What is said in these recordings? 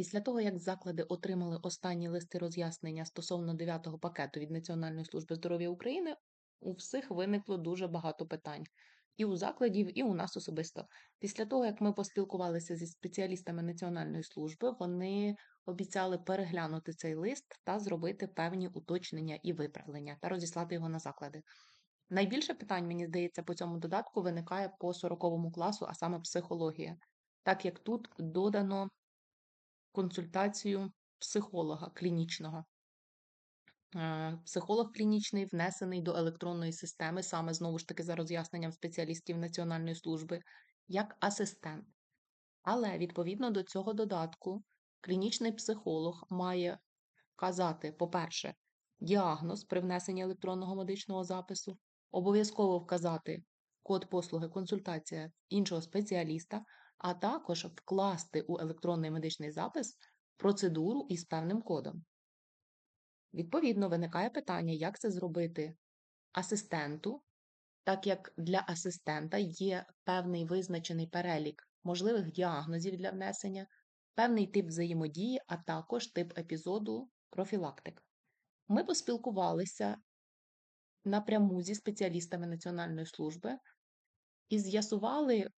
Після того, як заклади отримали останні листи роз'яснення стосовно 9-го пакету від Національної служби здоров'я України, у всіх виникло дуже багато питань. І у закладів, і у нас особисто. Після того, як ми поспілкувалися зі спеціалістами Національної служби, вони обіцяли переглянути цей лист та зробити певні уточнення і виправлення та розіслати його на заклади. Найбільше питань, мені здається, по цьому додатку виникає по 40 класу, а саме психологія, так як тут додано консультацію психолога клінічного. Е, Психолог клінічний внесений до електронної системи, саме знову ж таки за роз'ясненням спеціалістів Національної служби, як асистент. Але відповідно до цього додатку, клінічний психолог має вказати, по-перше, діагноз при внесенні електронного медичного запису, обов'язково вказати код послуги консультація іншого спеціаліста, а також вкласти у електронний медичний запис процедуру із певним кодом. Відповідно, виникає питання, як це зробити асистенту, так як для асистента є певний визначений перелік можливих діагнозів для внесення, певний тип взаємодії, а також тип епізоду профілактик. Ми поспілкувалися напряму зі спеціалістами Національної служби і з'ясували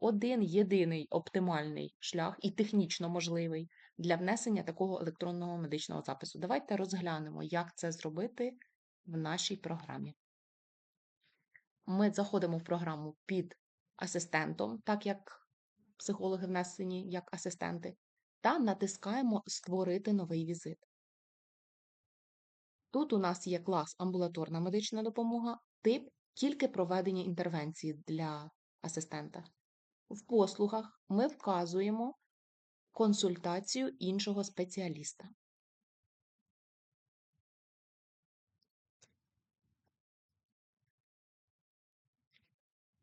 один єдиний оптимальний шлях і технічно можливий для внесення такого електронного медичного запису. Давайте розглянемо, як це зробити в нашій програмі. Ми заходимо в програму під асистентом, так як психологи внесені як асистенти, та натискаємо Створити новий візит. Тут у нас є клас амбулаторна медична допомога, тип тільки проведення інтервенції для асистента. В послугах ми вказуємо консультацію іншого спеціаліста.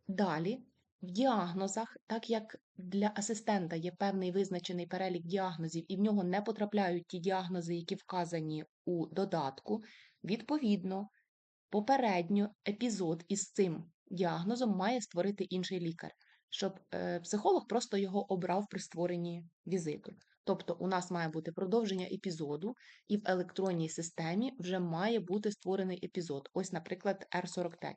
Далі, в діагнозах, так як для асистента є певний визначений перелік діагнозів, і в нього не потрапляють ті діагнози, які вказані у додатку, відповідно, попередньо епізод із цим діагнозом має створити інший лікар щоб е, психолог просто його обрав при створенні візиту. Тобто, у нас має бути продовження епізоду, і в електронній системі вже має бути створений епізод. Ось, наприклад, R45.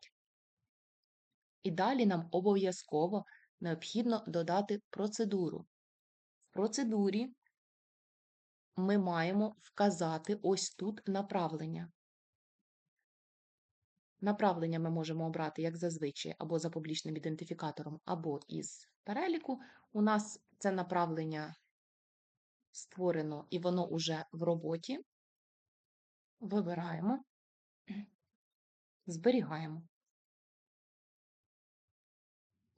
І далі нам обов'язково необхідно додати процедуру. В процедурі ми маємо вказати ось тут направлення. Направлення ми можемо обрати, як зазвичай, або за публічним ідентифікатором, або із переліку. У нас це направлення створено і воно уже в роботі. Вибираємо, зберігаємо.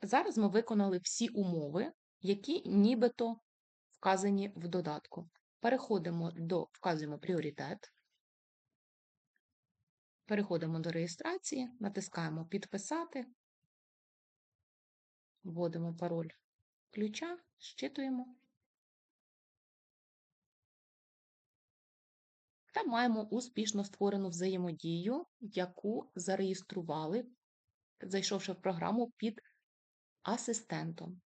Зараз ми виконали всі умови, які нібито вказані в додатку. Переходимо до вказуємо пріоритет. Переходимо до реєстрації, натискаємо Підписати, вводимо пароль ключа, щитуємо. Та маємо успішно створену взаємодію, яку зареєстрували, зайшовши в програму під асистентом.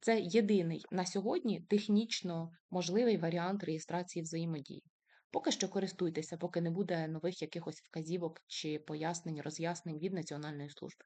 Це єдиний на сьогодні технічно можливий варіант реєстрації взаємодії. Поки що користуйтеся, поки не буде нових якихось вказівок чи пояснень, роз'яснень від Національної служби.